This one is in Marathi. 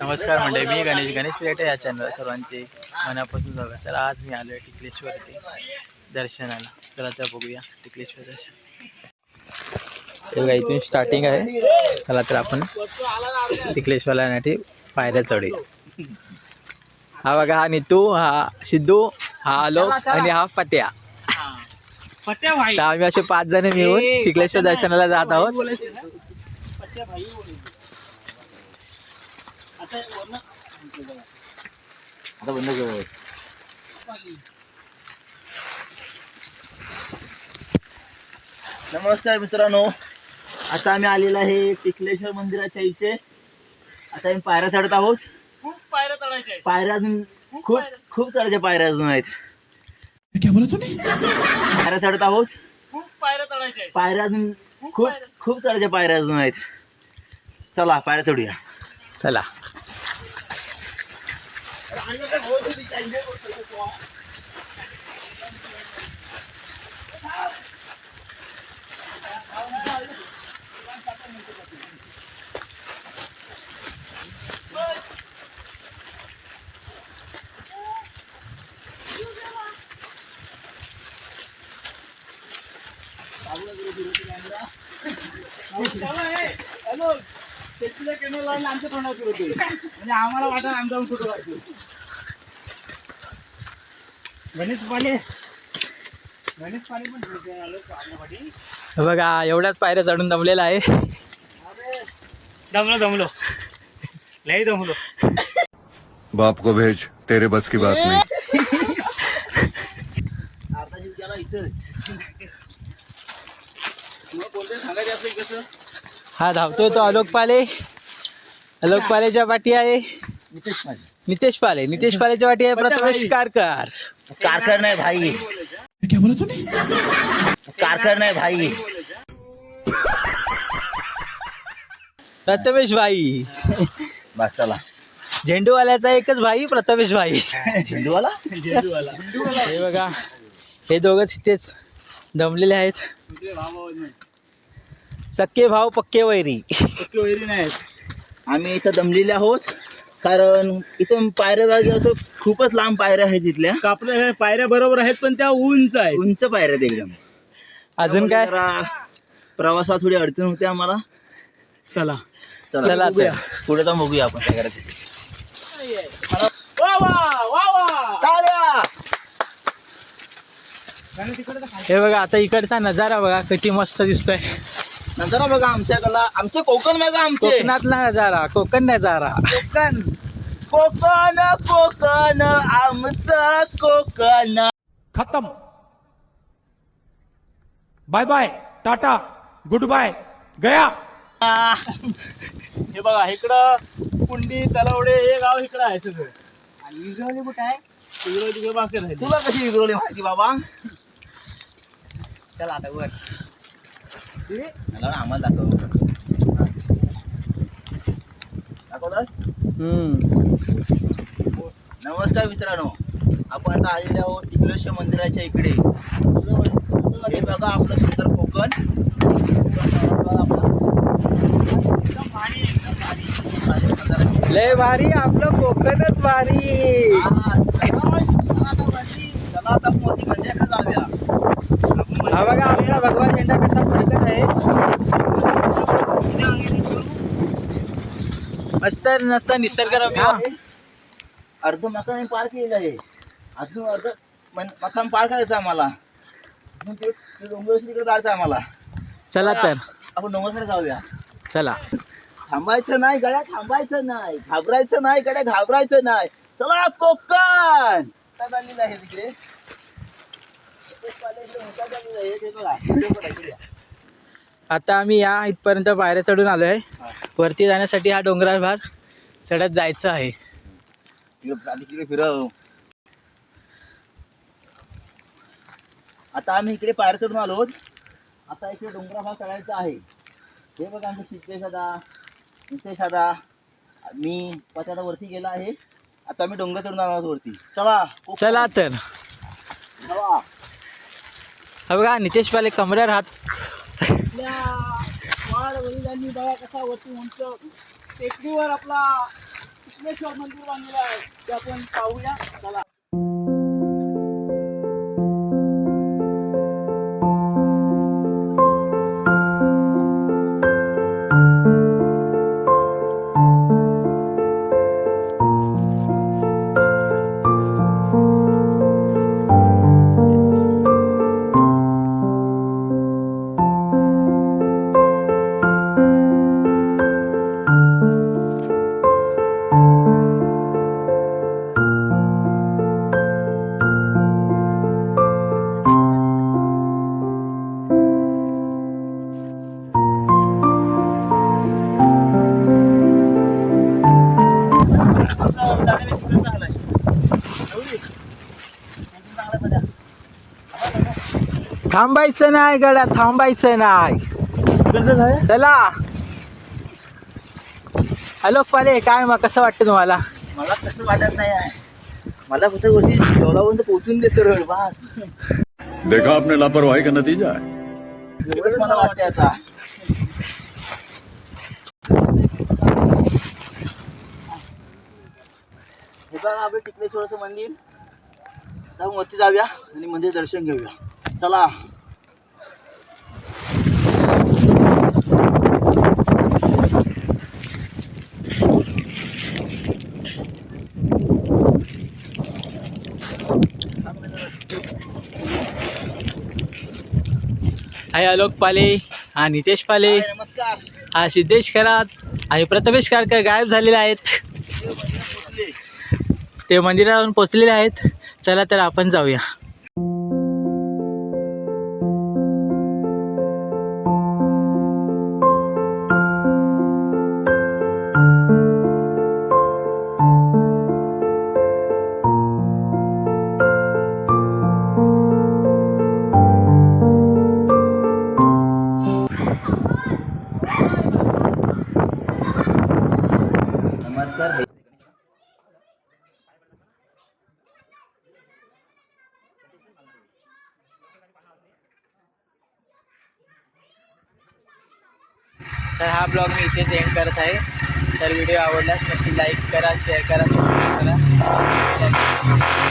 नमस्कार मंडळी मी गणेश गणेश पिरेटे या चॅनल सर्वांचे मनापासून जाऊया तर आज मी आलो आहे टिकलेश्वरती दर्शनाला. चला तर बघूया टिकलेश्वर दर्शन. हे इथून स्टार्टिंग आहे. चला तर आपण टिकलेश्वरला येण्यासाठी पायऱ्या चढूया. हा बघा हा नितू हा सिद्धू हा आलोक आणि हा पत्या आम्ही असे पाच जण मिळून टिकलेश्वर दर्शनाला जात आहोत. आता बंद कर. नमस्कार मित्रांनो आता आम्ही आलेलो आहे टिकलेश्वर मंदिराच्या इथे. आता आम्ही पायऱ्या चढत आहोत. खूप पायऱ्या चढायच्या आहेत. पायऱ्या अजून खूप खूप चढायच्या पायऱ्या अजून आहेत. पायऱ्या चढत आहोत. खूप पायऱ्या चढायच्या आहेत. पायऱ्या अजून खूप खूप चढायच्या पायऱ्या अजून आहेत. चला पायऱ्या चढूया. चला. কেন লাইন আনতে পারো না মানে আমার আটা আনতে ছোট লাগবে गणेश पाले गणेश पाले पण आलो बघा एवढ्याच पायऱ्या चढून दमलेला आहे. दमलो दमलो. लई दमलो. बाप को भेज तेरे बस की बात नहीं। अर्धा जीव गेला इथंच. तुला कोणतं सांगायचं असलं की कसं हा धावतोय तो आलोक पाले आलोक पालेच्या पाठी आहे. नितेश माझे नितेश पाले. नितेश पालेच्या पाठी आहे. प्रथमेश कारकर. कारकर नाही भाई. कारकर नाही भाई. प्रथमेश भाई. बस चला. झेंडूवाल्याचा एकच भाई प्रथमेश भाई. झेंडूवाला? झेंडूवाला. हे बघा हे दोघंच इथेच दमलेले आहेत. तुझे भाव नाही सक्के भाव पक्के वैरी. पक्के वैरी नाही आम्ही इथं दमलेले आहोत. कारण इथं पायऱ्या बागे असं खूपच लांब पायऱ्या आहेत तिथल्या कापलं हे पायऱ्या बरोबर आहेत पण त्या उंच आहेत उंच पायऱ्या आहेत एकदम अजून काय जरा प्रवासात थोडी अडचण होते आम्हाला चला चला चला. तर. पुढे जाऊन बघूया आपण काय करायचं ते. टाळ्या! तर. हे बघा आता इकडचा नजारा बघा किती मस्त दिसतोय नंतर ना बघा आमच्याकडला आमचे कोकण बघा आमचे. कोकणातला नजारा कोकण नजारा. कोकण. कोकण कोकण आमचं कोकण. खत्म. Bye bye tata good bye गया हे बघा इकडं कुंडी तलवडे हे गाव इकडं आहे सगळं. आणि विजवली कुठं आहे? विजवली तिकडे बाकी तुला कशी विगरवली माहिती बाबा? चला आता वर. आम्हाला दाखव. नमस्कार मित्रांनो आपण आता आलेले आहोत टिकलेश्वर मंदिराच्या इकडे. हे बघा आपलं सुंदर कोकण. लय भारी आपलं कोकणच भारी चला, आता मोठी गंड्याकडे जाऊया. हा बघा आपला भगवान झेंडा कसा फडकत आहे. मस्त नसत निसर्गरम्य. अर्ध मकान पार केलेलं आहे. अजून अर्ध मकान पार करायचं आहे आम्हाला. डोंगर तिकडे जायचं आहे आम्हाला. चला तर. आपण डोंगरकडे जाऊया. चला. थांबायचं नाही गड्या थांबायचं नाही. घाबरायचं नाही गड्या घाबरायचं नाही. चला कोकण! काय चाललेलं आहे तिकडे काय चाललेलं आहे ते बघा. ते बघा इकडे या. आता आम्ही या इथपर्यंत पायऱ्या चढून आलोय. वरती जाण्यासाठी हा डोंगराळ भाग चढत जायचं आहे. फिरव आता आम्ही इकडे पायऱ्या चढून आलो. आता इकडे डोंगरा भाग चढायचा आहे. हे बघा आमचं सिद्धेश दादा नितेश दादा मी पत्यादा वरती गेला आहे. आता आम्ही डोंगर चढून आलो आहोत वरती. चला. चला तर. चला. हा बघा नितेश पाले कमऱ्यावर हात. आपल्या वाढ वडिलांनी बघा कसा वरती उंच. टेकडीवर आपला टिकलेश्वर मंदिर बांधलेलं आहे. ते आपण पाहूया. चला. थांबायचं नाही गड्या थांबायचं नाही. चला. हॅलो पाले काय मग कसं वाटतं तुम्हाला? मला कसं वाटत नाही आहे. मला फक्त वरती डोलापर्यंत पोहोचून दे सरळ बस. देखा आपने लापरवाही का नतीजा है? एवढंच मला वाटते आता. हे बघा आपलं टिकलेश्वराचं मंदिर. जाऊन वरती जाऊया आणि मंदिर दर्शन घेऊया. चला. हाय आलोक पाले हा नितेश पाले नमस्कार. हा सिद्धेश खरात आणि प्रथमेश कारकर गायब झालेले आहेत. ते मंदिरावरून पोचलेले आहेत. चला तर आपण जाऊया. तर हा ब्लॉग मी इथेच एंड करत आहे. तर व्हिडिओ आवडल्यास नक्की लाईक करा शेअर करा सबस्क्राईब करा.